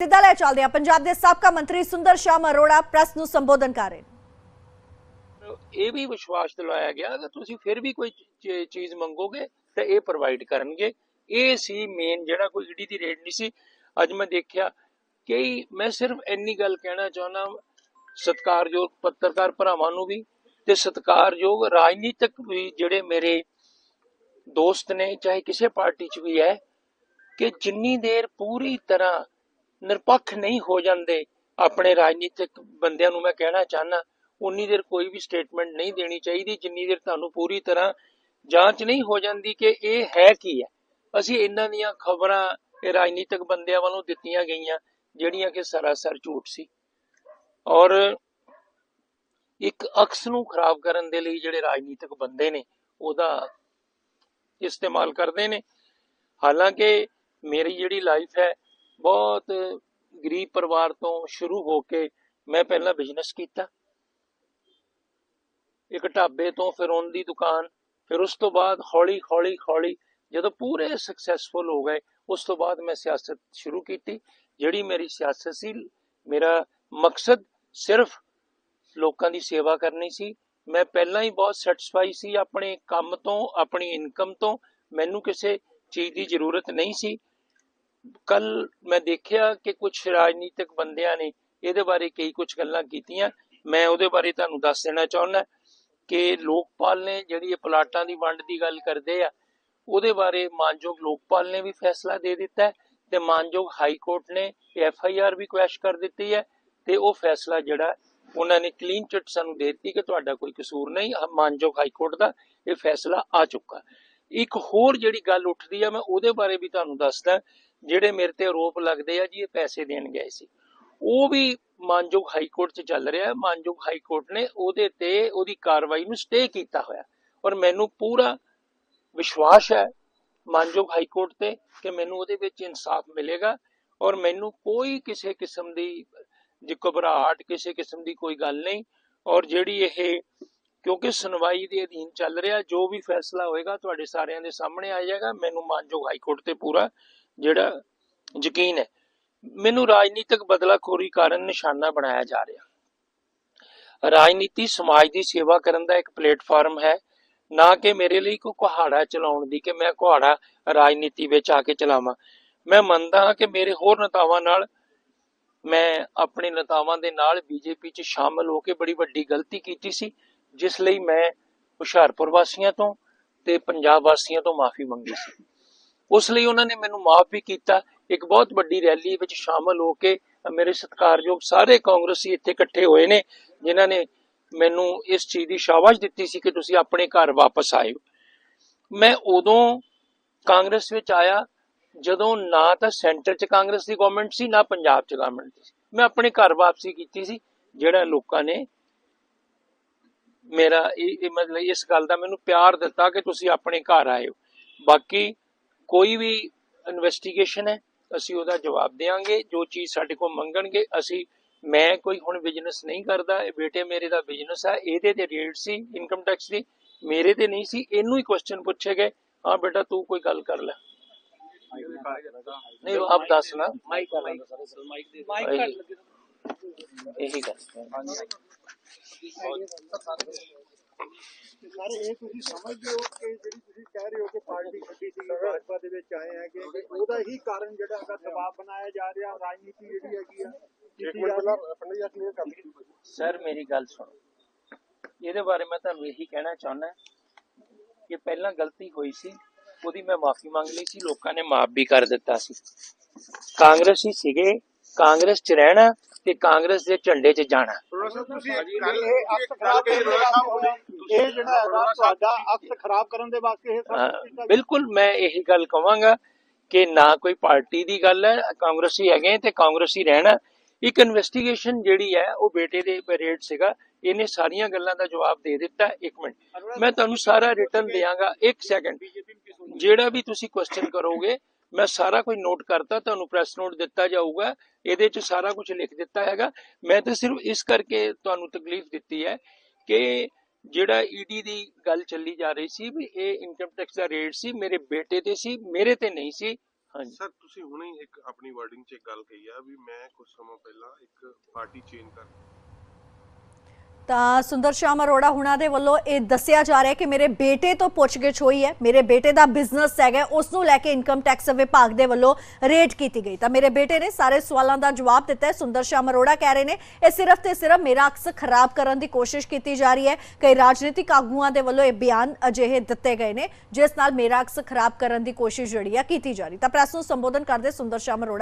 ਸਿੱਧਾ ਲੈ ਚੱਲਦੇ ਆ ਪੰਜਾਬ ਦੇ ਸਾਬਕਾ ਮੰਤਰੀ ਸੁੰਦਰ ਸ਼ਾਮ ਅਰੋੜਾ ਪ੍ਰੈਸ ਨੂੰ ਸੰਬੋਧਨ ਕਰ ਰਹੇ ਇਹ ਵੀ ਵਿਸ਼ਵਾਸ ਦਿਲਾਇਆ ਗਿਆ ਕਿ ਤੁਸੀਂ ਫਿਰ ਵੀ ਕੋਈ ਚੀਜ਼ ਮੰਗੋਗੇ ਤਾਂ ਇਹ ਪ੍ਰੋਵਾਈਡ ਕਰਨਗੇ। ਇਹ ਸੀ ਮੇਨ ਜਿਹੜਾ ਕੋਈ ਈਡੀ ਦੀ ਰੇਡ ਨਹੀਂ ਸੀ। ਅੱਜ ਮੈਂ ਦੇਖਿਆ ਕਿ ਮੈਂ ਸਿਰਫ ਇੰਨੀ ਗੱਲ ਕਹਿਣਾ ਚਾਹੁੰਦਾ ਸਤਿਕਾਰਯੋਗ ਪੱਤਰਕਾਰ ਭਰਾਵਾਂ ਨੂੰ ਵੀ ਤੇ ਸਤਿਕਾਰਯੋਗ ਰਾਜਨੀਤਿਕ ਵੀ ਜਿਹੜੇ ਮੇਰੇ ਦੋਸਤ ਨੇ, ਚਾਹੇ ਕਿਸੇ ਪਾਰਟੀ 'ਚ ਵੀ ਹੈ, ਕਿ ਜਿੰਨੀ ਦੇਰ ਪੂਰੀ ਤਰ੍ਹਾਂ ਨਿਰਪੱਖ ਨਹੀਂ ਹੋ ਜਾਂਦੇ ਆਪਣੇ ਰਾਜਨੀਤਿਕ ਬੰਦਿਆਂ ਨੂੰ ਮੈਂ ਕਹਿਣਾ ਚਾਹਨਾ ਉਨੀ ਦੇਰ ਕੋਈ ਵੀ ਸਟੇਟਮੈਂਟ ਨਹੀਂ ਦੇਣੀ ਚਾਹੀਦੀ, ਜਿੰਨੀ ਦੇਰ ਤੁਹਾਨੂੰ ਪੂਰੀ ਤਰ੍ਹਾਂ ਜਾਂਚ ਨਹੀਂ ਹੋ ਜਾਂਦੀ ਕਿ ਇਹ ਹੈ ਕੀ ਹੈ। ਅਸੀਂ ਇਹਨਾਂ ਦੀਆਂ ਖਬਰਾਂ ਇਹ ਰਾਜਨੀਤਿਕ ਬੰਦਿਆਂ ਵੱਲੋਂ ਦਿੱਤੀਆਂ ਗਈਆਂ, ਜਿਹੜੀਆਂ ਕਿ ਸਰਾਸਰ ਝੂਠ ਸੀ। ਔਰ ਇੱਕ ਅਕਸ ਨੂੰ ਖਰਾਬ ਕਰਨ ਦੇ ਲਈ ਜਿਹੜੇ ਰਾਜਨੀਤਿਕ ਬੰਦੇ ਨੇ, ਉਹਦਾ ਇਸਤੇਮਾਲ ਕਰਦੇ ਨੇ। ਹਾਲਾਂਕਿ ਮੇਰੀ ਜਿਹੜੀ ਲਾਈਫ ਹੈ ਬਹੁਤ ਗਰੀਬ ਪਰਿਵਾਰ ਤੋਂ ਸ਼ੁਰੂ ਹੋ ਕੇ ਮੈਂ ਪਹਿਲਾਂ ਬਿਜ਼ਨਸ ਕੀਤਾ। ਇੱਕ ਢਾਬੇ ਤੋਂ ਫਿਰ ਉਹਨਾਂ ਦੀ ਦੁਕਾਨ, ਫਿਰ ਉਸ ਤੋਂ ਬਾਅਦ ਹੌਲੀ ਹੌਲੀ ਹੌਲੀ ਜਦੋਂ ਪੂਰੇ ਸਕਸੈਸਫੁਲ ਹੋ ਗਏ, ਉਸ ਤੋਂ ਬਾਅਦ ਮੈਂ ਸਿਆਸਤ ਸ਼ੁਰੂ ਕੀਤੀ। ਜਿਹੜੀ ਮੇਰੀ ਸਿਆਸਤ ਸੀ, ਮੇਰਾ ਮਕਸਦ ਸਿਰਫ ਲੋਕਾਂ ਦੀ ਸੇਵਾ ਕਰਨੀ ਸੀ। ਮੈਂ ਪਹਿਲਾਂ ਹੀ ਬਹੁਤ ਸੈਟੀਸਫਾਈ ਸੀ, ਆਪਣੇ ਕੰਮ ਤੋਂ, ਆਪਣੀ ਇਨਕਮ ਤੋਂ। ਮੈਨੂੰ ਕਿਸੇ ਚੀਜ਼ ਦੀ ਜ਼ਰੂਰਤ ਨਹੀਂ ਸੀ। ਕੱਲ ਮੈਂ ਦੇਖਿਆ ਕਿ ਕੁਝ ਰਾਜਨੀਤਿਕ ਬੰਦਿਆਂ ਨੇ ਇਹਦੇ ਬਾਰੇ ਕਈ ਕੁਝ ਗੱਲਾਂ ਕੀਤੀਆਂ। ਮੈਂ ਉਹਦੇ ਬਾਰੇ ਤੁਹਾਨੂੰ ਦੱਸ ਦੇਣਾ ਚਾਹੁੰਦਾ ਕਿ ਲੋਕਪਾਲ ਨੇ ਜਿਹੜੀ ਇਹ ਪਲਾਟਾਂ ਦੀ ਵੰਡ ਦੀ ਗੱਲ ਕਰਦੇ ਆ, ਉਹਦੇ ਬਾਰੇ ਮਾਨਯੋਗ ਲੋਕਪਾਲ ਨੇ ਵੀ ਫੈਸਲਾ ਦੇ ਦਿੱਤਾ ਤੇ ਮਾਨਯੋਗ ਹਾਈ ਕੋਰਟ ਨੇ ਐਫ ਆਈ ਆਰ ਵੀ ਕੁਐਸ਼ ਕਰ ਦਿੱਤੀ ਹੈ ਤੇ ਉਹ ਫੈਸਲਾ ਜਿਹੜਾ ਉਹਨਾਂ ਨੇ ਕਲੀਨ ਚਿੱਟ ਸਾਨੂੰ ਦੇ ਦਿੱਤੀ ਕਿ ਤੁਹਾਡਾ ਕੋਈ ਕਸੂਰ ਨਹੀਂ ਮਾਨਯੋਗ ਹਾਈ ਕੋਰਟ ਦਾ ਇਹ ਫੈਸਲਾ ਆ ਚੁੱਕਾ। ਇੱਕ ਹੋਰ ਜਿਹੜੀ ਗੱਲ ਉੱਠਦੀ ਆ, ਮੈਂ ਉਹਦੇ ਬਾਰੇ ਵੀ ਤੁਹਾਨੂੰ ਦੱਸਦਾ ਜਿਹੜੇ ਮੇਰੇ ਤੇ ਆਰੋਪ ਲੱਗਦੇ ਆ ਜੀ, ਇਹ ਪੈਸੇ ਦੇਣ ਗਏ ਸੀ। ਉਹ ਵੀ ਮਾਨਯੋਗ ਹਾਈ ਕੋਰਟ 'ਚ ਚੱਲ ਰਿਹਾ। ਹੈ ਮਾਨਯੋਗ ਹਾਈ ਕੋਰਟ ਨੇ ਉਹਦੇ ਤੇ ਉਹਦੀ ਕਾਰਵਾਈ ਨੂੰ ਸਟੇ ਕੀਤਾ ਹੋਇਆ। ਔਰ ਮੈਨੂੰ ਪੂਰਾ ਵਿਸ਼ਵਾਸ ਹੈ ਮਾਨਯੋਗ ਹਾਈ ਕੋਰਟ ਤੇ ਕਿ ਮੈਨੂੰ ਉਹਦੇ ਵਿੱਚ ਇਨਸਾਫ ਮਿਲੇਗਾ। ਔਰ ਮੈਨੂੰ ਕੋਈ ਕਿਸੇ ਕਿਸਮ ਦੀ ਜੇ ਘਬਰਾਹਟ, ਕਿਸੇ ਕਿਸਮ ਦੀ ਕੋਈ ਗੱਲ ਨਹੀਂ। ਔਰ ਜਿਹੜੀ ਇਹ ਕਿਉਂਕਿ ਸੁਣਵਾਈ ਦੇ ਅਧੀਨ ਚੱਲ ਰਿਹਾ, ਜੋ ਵੀ ਫੈਸਲਾ ਹੋਏਗਾ ਤੁਹਾਡੇ ਸਾਰਿਆਂ ਦੇ ਸਾਹਮਣੇ ਆ ਜਾਏਗਾ। ਮੈਨੂੰ ਮਾਨਯੋਗ ਹਾਈ ਕੋਰਟ ਤੇ ਪੂਰਾ ਜਿਹੜਾ ਯਕੀਨ ਹੈ, ਮੈਨੂੰ ਰਾਜਨੀਤਿਕ ਬਦਲਾਖੋਰੀ ਕਾਰਨ ਨਿਸ਼ਾਨਾ ਬਣਾਇਆ ਜਾ ਰਿਹਾ। ਰਾਜਨੀਤੀ ਸਮਾਜ ਦੀ ਸੇਵਾ ਕਰਨ ਦਾ ਇੱਕ ਪਲੇਟਫਾਰਮ ਹੈ, ਨਾ ਕਿ ਮੇਰੇ ਲਈ ਕੋਈ ਕੁਹਾੜਾ ਚਲਾਉਣ ਦੀ ਕਿ ਮੈਂ ਕੁਹਾੜਾ ਰਾਜਨੀਤੀ ਵਿੱਚ ਆ ਕੇ ਚਲਾਵਾਂ। ਮੈਂ ਮੰਨਦਾ ਹਾਂ ਕਿ ਮੇਰੇ ਹੋਰ ਨੇਤਾਵਾਂ ਨਾਲ, ਮੈਂ ਆਪਣੇ ਨੇਤਾਵਾਂ ਦੇ ਨਾਲ ਬੀਜੇਪੀ 'ਚ ਸ਼ਾਮਲ ਹੋ ਕੇ ਬੜੀ ਵੱਡੀ ਗਲਤੀ ਕੀਤੀ ਸੀ, ਜਿਸ ਲਈ ਮੈਂ ਹੁਸ਼ਿਆਰਪੁਰ ਵਾਸੀਆਂ ਤੋਂ ਤੇ ਪੰਜਾਬ ਵਾਸੀਆਂ ਤੋਂ ਮਾਫੀ ਮੰਗੀ ਸੀ। ਉਸ ਲਈ ਉਹਨਾਂ ਨੇ ਮੈਨੂੰ ਮਾਫ ਵੀ ਕੀਤਾ। ਇੱਕ ਬਹੁਤ ਵੱਡੀ ਰੈਲੀ ਵਿੱਚ ਸ਼ਾਮਲ ਹੋ ਕੇ ਮੇਰੇ ਸਤਿਕਾਰਯੋਗ ਸਾਰੇ ਕਾਂਗਰਸੀ ਇੱਥੇ ਇਕੱਠੇ ਹੋਏ ਨੇ, ਜਿਨ੍ਹਾਂ ਨੇ ਮੈਨੂੰ ਇਸ ਚੀਜ਼ ਦੀ ਸ਼ਾਬਾਸ਼ ਦਿੱਤੀ ਸੀ ਕਿ ਤੁਸੀਂ ਆਪਣੇ ਘਰ ਵਾਪਸ ਆਏ ਮੈਂ ਉਦੋਂ ਕਾਂਗਰਸ ਵਿੱਚ ਆਇਆ, ਜਦੋਂ ਨਾ ਤਾਂ ਸੈਂਟਰ 'ਚ ਕਾਂਗਰਸ ਦੀ ਗਵਰਨਮੈਂਟ ਸੀ, ਨਾ ਪੰਜਾਬ 'ਚ ਗਵਰਨਮੈਂਟ ਸੀ। ਮੈਂ ਆਪਣੇ ਘਰ ਵਾਪਸੀ ਕੀਤੀ ਸੀ, ਜਿਹੜਾ ਲੋਕਾਂ ਨੇ ਮੇਰਾ ਇਹ ਮਤਲਬ ਇਸ ਗੱਲ ਦਾ ਮੈਨੂੰ ਪਿਆਰ ਦਿੱਤਾ ਕਿ ਤੁਸੀਂ ਆਪਣੇ ਘਰ ਆਏ ਬਾਕੀ ਕੋਈ ਵੀ ਇਨਵੈਸਟੀਗੇਸ਼ਨ ਹੈ ਅਸੀਂ ਉਹਦਾ ਜਵਾਬ ਦੇਵਾਂਗੇ। ਜੋ ਚੀਜ਼ ਸਾਡੇ ਕੋਲ ਮੰਗਣਗੇ ਅਸੀਂ ਮੈਂ ਕੋਈ ਹੁਣ ਬਿਜ਼ਨਸ ਨਹੀਂ ਕਰਦਾ ਇਹ ਬੇਟੇ ਮੇਰੇ ਦਾ ਬਿਜ਼ਨਸ ਹੈ ਇਹਦੇ ਤੇ ਰੇਟ ਸੀ ਇਨਕਮ ਟੈਕਸ ਦੀ ਮੇਰੇ ਤੇ ਨਹੀਂ ਸੀ ਇਹਨੂੰ ਹੀ ਕੁਐਸਚਨ ਪੁੱਛੇ ਗਏ ਹਾਂ ਬੇਟਾ ਤੂੰ ਕੋਈ ਗੱਲ ਕਰ ਲੈ। ਨਹੀਂ ਆਪ ਦੱਸ ਨਾ। ਮਾਈਕ ਇਹੀ ਗੱਲ। ਸਰ ਇਹ ਤੁਸੀਂ ਸਮਝਦੇ ਹੋ ਕਿ ਜਿਹੜੀ ਤੁਸੀਂ ਕਹਿ ਰਹੇ ਹੋ ਕਿ ਪਾਰਟੀ ਛੱਡੀ ਸੀ ਭਾਜਪਾ ਦੇ ਵਿੱਚ ਆਏ ਹੈਗੇ ਕਿ ਉਹਦਾ ਹੀ ਕਾਰਨ ਜਿਹੜਾ ਹੈਗਾ ਦਬਾਅ ਬਣਾਇਆ ਜਾ ਰਿਹਾ ਰਾਜਨੀਤੀ ਜਿਹੜੀ ਹੈਗੀ ਆ ਇੱਕ ਮਿੰਟ ਪਹਿਲਾਂ ਆਪਣੀ ਜਾਂ ਕਲੀਅਰ ਕਰ ਲਈ ਸਰ ਮੇਰੀ ਗੱਲ ਸੁਣੋ। ਇਹਦੇ ਬਾਰੇ ਮੈਂ ਤੁਹਾਨੂੰ ਇਹੀ ਕਹਿਣਾ ਚਾਹੁੰਦਾ ਕਿ ਪਹਿਲਾਂ ਗਲਤੀ ਹੋਈ ਸੀ ਉਹਦੀ ਮੈਂ ਮਾਫੀ ਮੰਗ ਲਈ ਸੀ ਲੋਕਾਂ ਨੇ ਮਾਫ ਵੀ ਕਰ ਦਿੱਤਾ ਸੀ। ਕਾਂਗਰਸੀ ਸੀਗੇ ਕਾਂਗਰਸ 'ਚ ਰਹਿਣਾ ਤੇ ਕਾਂਗਰਸ ਦੇ ਝੰਡੇ 'ਚ ਜਾਣਾ। ਇਹ ਜਿਹੜਾ ਤੁਹਾਡਾ ਅਕਸ ਖਰਾਬ ਕਰਨ ਦੇ ਵਾਸਤੇ ਇਹ। ਬਿਲਕੁਲ ਮੈਂ ਇਹੀ ਗੱਲ ਕਵਾਂਗਾ ਕਿ ਨਾ ਕੋਈ ਪਾਰਟੀ ਦੀ ਗੱਲ ਹੈ ਕਾਂਗਰਸੀ ਹੈਗੇ ਤੇ ਕਾਂਗਰਸੀ ਰਹਿਣਾ। ਇੱਕ ਇਨਵੈਸਟੀਗੇਸ਼ਨ ਜਿਹੜੀ ਹੈ ਉਹ ਬੇਟੇ ਦੇ ਰੇਟ ਸੀਗਾ ਇਹਨੇ ਸਾਰੀਆਂ ਗੱਲਾਂ ਦਾ ਜਵਾਬ ਦੇ ਦਿੱਤਾ। ਇੱਕ ਮਿੰਟ ਮੈਂ ਤੁਹਾਨੂੰ ਸਾਰਾ ਰਿਟਰਨ ਦਿਆਂਗਾ। ਇੱਕ ਸੈਕਿੰਡ ਜਿਹੜਾ ਵੀ ਤੁਸੀਂ ਕੁਐਸਚਨ ਕਰੋਗੇ ਮੈਂ ਸਾਰਾ ਕੁਝ ਨੋਟ ਕਰਤਾ, ਤੁਹਾਨੂੰ ਪ੍ਰੈਸ ਨੋਟ ਦਿੱਤਾ ਜਾਊਗਾ, ਇਹਦੇ 'ਚ ਸਾਰਾ ਕੁਝ ਲਿਖ ਦਿੱਤਾ ਹੈਗਾ। ਮੈਂ ਤਾਂ ਸਿਰਫ ਇਸ ਕਰਕੇ ਤੁਹਾਨੂੰ ਤਕਲੀਫ ਦਿੱਤੀ ਹੈ ਕਿ ਜਿਹੜਾ ਈਡੀ ਦੀ ਗੱਲ ਚੱਲੀ ਜਾ ਰਹੀ ਸੀ ਵੀ ਇਹ ਇਨਕਮ ਟੈਕਸ ਦਾ ਰੇਟ ਸੀ, ਮੇਰੇ ਬੇਟੇ ਤੇ ਸੀ, ਮੇਰੇ ਤੇ ਨਹੀਂ ਸੀ। ਹਾਂਜੀ। ਸਰ ਤੁਸੀਂ ਹੁਣੇ ਇੱਕ ਆਪਣੀ ਵਰਡਿੰਗ 'ਚ ਗੱਲ ਕਹੀ ਆ ਵੀ ਮੈਂ ਕੁਝ ਸਮਾਂ ਪਹਿਲਾਂ ਇੱਕ ਪਾਰਟੀ ਚੇਂਜ ਕਰ ਤਾਂ ਸੁੰਦਰ ਸ਼ਾਮ ਅਰੋੜਾ ਹੁਣਾਂ ਦੇ ਵੱਲੋਂ ਇਹ ਦੱਸਿਆ ਜਾ ਰਿਹਾ ਕਿ ਮੇਰੇ ਬੇਟੇ ਤੋਂ ਪੁੱਛਗਿੱਛ ਹੋਈ ਹੈ। ਮੇਰੇ ਬੇਟੇ ਦਾ ਬਿਜ਼ਨਸ ਹੈਗਾ ਉਸ ਨੂੰ ਲੈ ਕੇ ਇਨਕਮ ਟੈਕਸ ਵਿਭਾਗ ਦੇ ਵੱਲੋਂ ਰੇਟ ਕੀਤੀ ਗਈ। ਤਾਂ ਮੇਰੇ ਬੇਟੇ ਨੇ ਸਾਰੇ ਸਵਾਲਾਂ ਦਾ ਜਵਾਬ ਦਿੱਤਾ ਹੈ। ਸੁੰਦਰ ਸ਼ਾਮ ਅਰੋੜਾ ਕਹਿ ਰਹੇ ਨੇ, ਇਹ ਸਿਰਫ ਤੇ ਸਿਰਫ ਮੇਰਾ ਅਕਸ ਖਰਾਬ ਕਰਨ ਦੀ ਕੋਸ਼ਿਸ਼ ਕੀਤੀ ਜਾ ਰਹੀ ਹੈ। ਕਈ ਰਾਜਨੀਤਿਕ ਆਗੂਆਂ ਦੇ ਵੱਲੋਂ ਇਹ ਬਿਆਨ ਅਜਿਹੇ ਦਿੱਤੇ ਗਏ ਨੇ, ਜਿਸ ਨਾਲ ਮੇਰਾ ਅਕਸ ਖਰਾਬ ਕਰਨ ਦੀ ਕੋਸ਼ਿਸ਼ ਜਿਹੜੀ ਆ ਕੀਤੀ ਜਾ ਰਹੀ ਤਾਂ ਪ੍ਰੈਸ ਨੂੰ ਸੰਬੋਧਨ ਕਰਦੇ ਸੁੰਦਰ ਸ਼ਾਮ ਅਰੋੜਾ